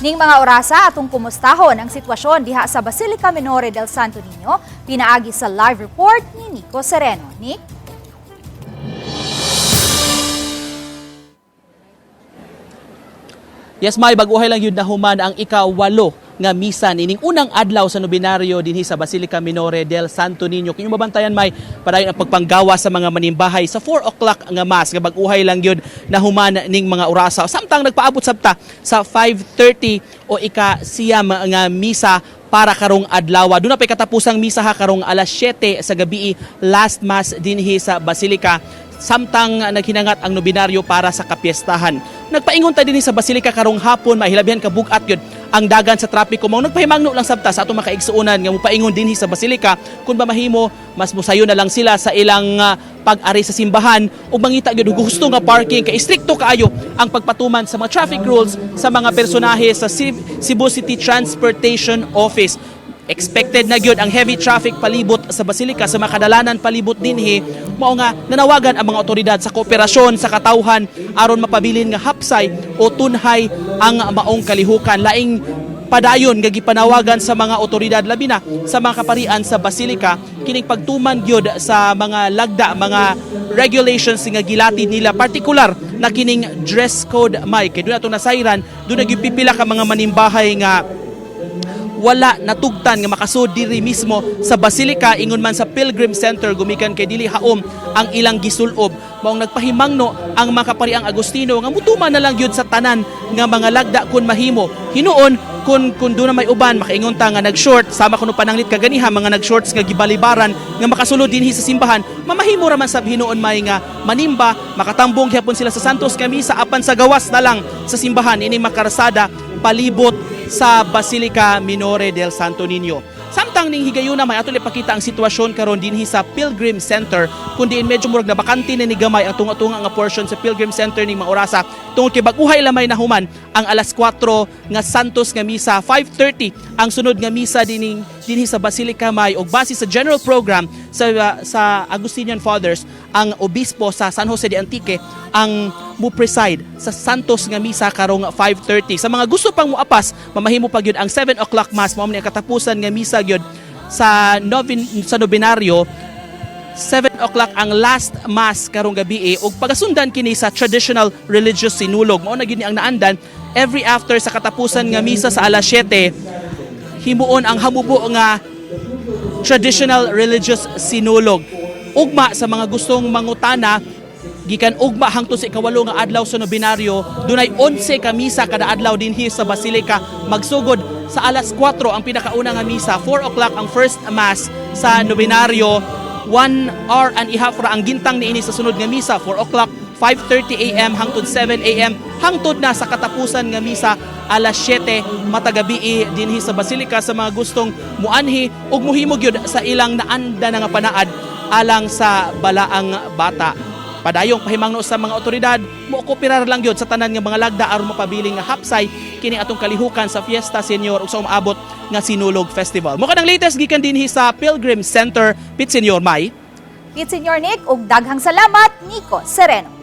Ning mga orasa atong kumustahon ang sitwasyon diha sa Basilica Minore del Santo Niño, pinaagi sa live report ni Nico Sereno. Nick? Yes, may baguhay lang yun na human ang ikawalo nga misa nining unang adlaw sa nobinaryo dinhi sa Basilica Minore del Santo Niño. Kung mabantayan may padayon ang pagpanggawa sa mga manimbahay sa 4 o'clock nga mass nga baguhay lang yun na human ning mga orasa. Samtang nagpaabot sabta sa 5:30 o ika siyam nga misa para karong adlaw. Doon na pa'y katapusang misa ha karong alas 7 sa gabi last mass dinhi sa Basilica samtang naghinangat ang nobinaryo para sa kapiestahan. Nagpaingon ta dinhi sa Basilica karong hapon mahilabihan ka bugat yun ang dagan sa trapiko mo nagpahimangno lang sabta sa atong makaigsuonan nga mupaingon dinhi sa Basilica kun ba mahimo mas musayo na lang sila sa ilang ah, pag-ari sa simbahan ug mangita gyud gusto nga parking. Kay stricto kaayo ang pagpatuman sa mga traffic rules sa mga personahe sa Cebu City Transportation Office expected na gyud ang heavy traffic palibot sa Basilica sa makadalanan palibot dinhi. Mao nga nanawagan ang mga otoridad sa kooperasyon sa katawhan aron mapabilin nga hapsay o tunhay ang maong kalihukan. Laing padayon nga gipanawagan sa mga otoridad labi na sa mga kaparian sa Basilica kining pagtuman gyud sa mga lagda mga regulations nga gilatid nila particular na kining dress code may kay doon ato nasayran doon nagipipila ka mga manimbahay nga wala natugtan nga makasud diri mismo sa Basilica ingon man sa Pilgrim Center gumikan kay dili haom ang ilang gisulob. Maong nagpahimangno ang makapariang Agustino nga mutuman na lang gyud sa tanan nga mga lagda kun mahimo. Hinuon kun kun na may uban makaingon ta nga nag-short. Sama kuno pananglit kaganiha mga nag-shorts nga gibalibaran nga makasulod dinhi sa simbahan. Mamahimo ra man sab hinuon may nga manimba makatambong gyapon sila sa Santos Camisa apan sa gawas na lang sa simbahan. Ini makarasada palibot sa Basilica Minore del Santo Niño. Samtang ning higayuna may ato ipakita ang sitwasyon karon dinhi sa Pilgrim Center kundi medyo murag na bakante na ni gamay ang tunga-tunga nga portion sa Pilgrim Center ni mga orasa tungod kay baguhay lamay na human ang alas 4 nga Santos nga misa 5:30 ang sunod nga misa dinhi dinhi sa Basilica May ug base sa general program sa sa Agustinian Fathers ang obispo sa San Jose de Antique ang mo preside sa Santos nga misa karong 5:30 sa mga gusto pang muapas mamahimo pa gyud ang 7 o'clock mass. Mao ang katapusan nga misa gyud sa novin sa nobinaryo 7 o'clock ang last mass karong gabi ug pagasundan kini sa traditional religious sinulog. Mao na gyud ang naandan every after sa katapusan nga misa sa alas 7 himuon ang hamubo nga traditional religious sinulog ugma sa mga gustong mangutana gikan ugma hangtod sa ikawalo nga adlaw sa nobinaryo dunay 11 ka misa kada adlaw dinhi sa Basilica magsugod sa alas 4 ang pinakauna nga misa 4 o'clock ang first mass sa nobinaryo. 1 hour and a half ra ang gintang niini sa sunod nga misa 4 o'clock 5:30 AM hangtod 7 AM hangtod na sa katapusan nga misa alas 7 matagabi dinhi sa Basilica sa mga gustong muanhi. Ug muhimo gyud sa ilang naanda na nga panaad alang sa balaang bata. Padayong pahimangno sa mga otoridad mo kooperar lang gyud sa tanan nga mga lagda aron mapabiling nga hapsay kini atong kalihukan sa Fiesta Senior ug sa umaabot nga Sinulog Festival. Mo kanang latest gikan dinhi sa Pilgrim Center Pit Senior May. Pit Senior Nick ug daghang salamat Nico Sereno.